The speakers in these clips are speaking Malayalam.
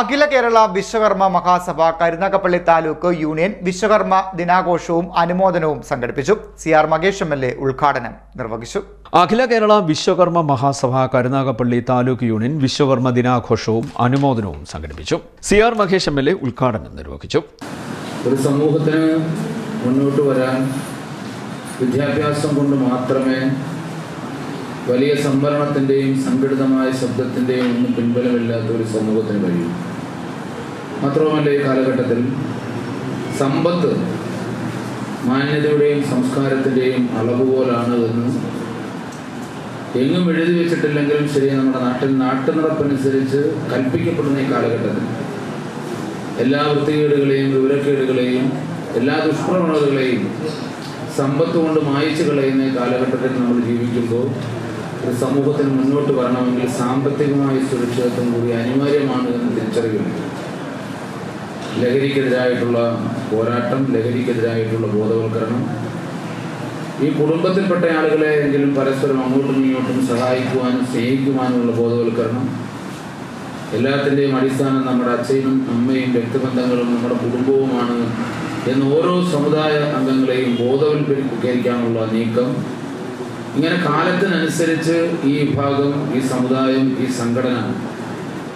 അഖില കേരള വിശ്വകർമ്മ മഹാസഭ കരുനാഗപ്പള്ളി താലൂക്ക് യൂണിയൻ വിശ്വകർമ്മ ദിനാഘോഷവും അനുമോദനവും സംഘടിപ്പിച്ചു. C R Mahesh M L A ഉദ്ഘാടനം നിർവഹിച്ചു. അഖില കേരള വിശ്വകർമ്മ മഹാസഭ കരുനാഗപ്പള്ളി താലൂക്ക് യൂണിയൻ വിശ്വകർമ്മ ദിനാഘോഷവും അനുമോദനവും സംഘടിപ്പിച്ചു. C R Mahesh M L A ഉദ്ഘാടനം നിർവഹിച്ചു. ഒരു സമൂഹത്തിന് മുന്നോട്ട് വരാൻ വിദ്യാഭ്യാസം കൊണ്ട് മാത്രമേ വലിയ സംവരണത്തിന്റെയും സംഘടിതമായ ശബ്ദത്തിന്റെയും ഒന്നും പിൻബലമില്ലാത്ത ഒരു സമൂഹത്തിന് കഴിയും. മാത്രവുമല്ല ഈ കാലഘട്ടത്തിൽ സമ്പത്ത് മാന്യതയുടെയും സംസ്കാരത്തിന്റെയും അളവുപോലാണ് എന്ന് എങ്ങും എഴുതി വെച്ചിട്ടില്ലെങ്കിലും ശരി നമ്മുടെ നാട്ടിൽ നാട്ടുനടപ്പനുസരിച്ച് കൽപ്പിക്കപ്പെടുന്ന ഈ കാലഘട്ടത്തിൽ എല്ലാ വൃത്തികേടുകളെയും വിവരക്കേടുകളെയും എല്ലാ ദുഷ്പ്രവണതകളെയും സമ്പത്ത് കൊണ്ട് മായിച്ചു കളയുന്ന കാലഘട്ടത്തിൽ നമ്മൾ ജീവിക്കുമ്പോൾ ഒരു സമൂഹത്തിന് മുന്നോട്ട് വരണമെങ്കിൽ സാമ്പത്തികമായ സുരക്ഷിതത്വം കൂടി അനിവാര്യമാണ് എന്ന് തിരിച്ചറിയുന്നു. ലഹരിക്കെതിരായിട്ടുള്ള പോരാട്ടം ലഹരിക്കെതിരായിട്ടുള്ള ബോധവൽക്കരണം. ഈ കുടുംബത്തിൽപ്പെട്ട ആളുകളെ എങ്കിലും പരസ്പരം അങ്ങോട്ടും ഇങ്ങോട്ടും സഹായിക്കുവാനും സ്നേഹിക്കുവാനുമുള്ള ബോധവൽക്കരണം. എല്ലാത്തിന്റെയും അടിസ്ഥാനം നമ്മുടെ അച്ഛനും അമ്മയും വ്യക്തിബന്ധങ്ങളും നമ്മുടെ കുടുംബവുമാണ് എന്ന് ഓരോ സമുദായ അംഗങ്ങളെയും ബോധവൽക്കരിക്കാനുള്ള നീക്കം ഇങ്ങനെ കാലത്തിനനുസരിച്ച് ഈ വിഭാഗം ഈ സമുദായം ഈ സംഘടന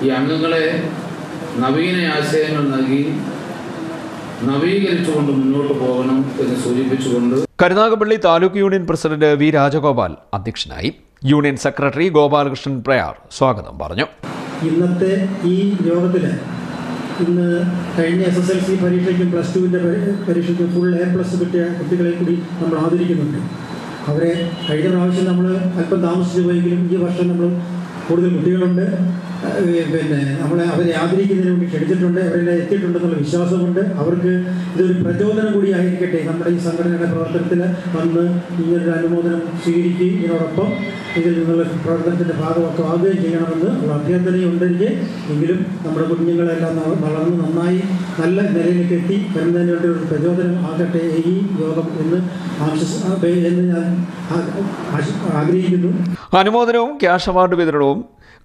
ഈ അംഗങ്ങളെ നവീന ആശയങ്ങൾ നൽകി നവീകരിച്ചുകൊണ്ട് മുന്നോട്ട് പോകണം എന്ന് സൂചിപ്പിച്ചുകൊണ്ട് Karunagappally taluk union president V Rajagopal അധ്യക്ഷനായി യൂണിയൻ സെക്രട്ടറി ഗോപാലകൃഷ്ണൻ പ്രയാർ സ്വാഗതം പറഞ്ഞു. ഇന്നത്തെ ഈ യോഗത്തിൽ ഇന്ന് കഴിഞ്ഞ എസ് എസ് എൽ സി പരീക്ഷയ്ക്കും പ്ലസ് ടുവിന്റെ പരീക്ഷയ്ക്കും ഫുൾ എ പ്ലസ് കിട്ടിയ കുട്ടികളെ കൂടി നമ്മൾ ആദരിക്കുന്നുണ്ട്. അവരെ കഴിഞ്ഞ പ്രാവശ്യം നമ്മൾ അല്പം താമസിച്ചു പോയെങ്കിലും ഈ വർഷം നമ്മൾ കൂടുതൽ കുട്ടികളുണ്ട്. പിന്നെ നമ്മളെ അവരെ ആദരിക്കുന്നതിന് വേണ്ടി ക്ഷണിച്ചിട്ടുണ്ട് അവരെ എത്തിയിട്ടുണ്ടെന്നുള്ള വിശ്വാസമുണ്ട്. അവർക്ക് ഇതൊരു പ്രചോദനം കൂടി ആയിരിക്കട്ടെ. നമ്മുടെ ഈ സംഘടനയുടെ പ്രവർത്തനത്തിൽ വന്ന് ഇങ്ങനൊരു അനുമോദനം സ്വീകരിക്കുകയും ഇതിനോടൊപ്പം ഇതിൽ നിന്നുള്ള പ്രവർത്തനത്തിന്റെ ഭാഗമൊക്കെ ആവുകയും ചെയ്യണമെന്ന് ഉള്ള അഭ്യർത്ഥനയും ഉണ്ടെങ്കിൽ എങ്കിലും നമ്മുടെ കുഞ്ഞുങ്ങളെല്ലാം വളർന്ന് നന്നായി നല്ല നിലയിലേക്ക് എത്തി. വരുന്നതിന് വേണ്ടി ഒരു പ്രചോദനം ആകട്ടെ ഈ യോഗം എന്ന് ആശ്വസ് എന്ന് ഞാൻ ആഗ്രഹിക്കുന്നു. അനുമോദനവും ക്യാഷ് അവാർഡ് വിതരണവും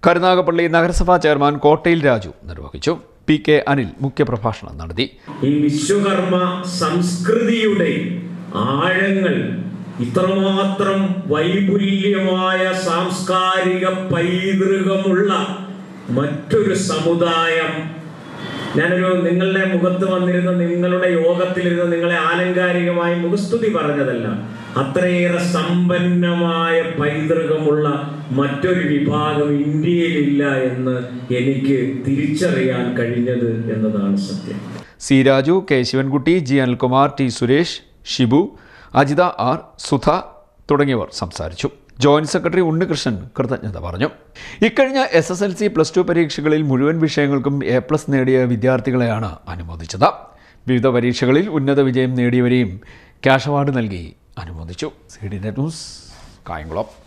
കരുനാഗപ്പള്ളി നഗരസഭാ ചെയർമാൻ കോട്ടയിൽ രാജു നിർവഹിച്ചു. പി കെ അനിൽ മുഖ്യപ്രഭാഷണം നടത്തി. ഈ വിശ്വകർമ്മ സംസ്കൃതിയുടെ ആഴങ്ങൾ ഇത്രമാത്രം വൈപുല്യമായ സാംസ്കാരിക പൈതൃകമുള്ള മറ്റൊരു സമുദായം. ഞാനൊരു നിങ്ങളുടെ മുഖത്ത് വന്നിരുന്ന നിങ്ങളുടെ യോഗത്തിലിരുന്ന് നിങ്ങളെ ആലങ്കാരികമായി മുഖസ്തുതി പറഞ്ഞതല്ല. അത്രയേറെ സമ്പന്നമായ പൈതൃകമുള്ള മറ്റൊരു വിഭാഗം ഇന്ത്യയിലില്ല എന്ന് എനിക്ക് തിരിച്ചറിയാൻ കഴിഞ്ഞത് എന്നതാണ് സത്യം. C Raju K Sivankutty G Anilkumar T Suresh Shibu Ajitha R Sudha തുടങ്ങിയവർ സംസാരിച്ചു. ജോയിന്റ് സെക്രട്ടറി ഉണ്ണികൃഷ്ണൻ കൃതജ്ഞത പറഞ്ഞു. ഇക്കഴിഞ്ഞ S S L C plus two പരീക്ഷകളിൽ മുഴുവൻ വിഷയങ്ങൾക്കും എ പ്ലസ് നേടിയ വിദ്യാർത്ഥികളെയാണ് അനുമോദിച്ചത്. വിവിധ പരീക്ഷകളിൽ ഉന്നത വിജയം നേടിയവരെയും ക്യാഷ് അവാർഡ് നൽകി അനുമോദിച്ചു. C D net news Kayamkulam.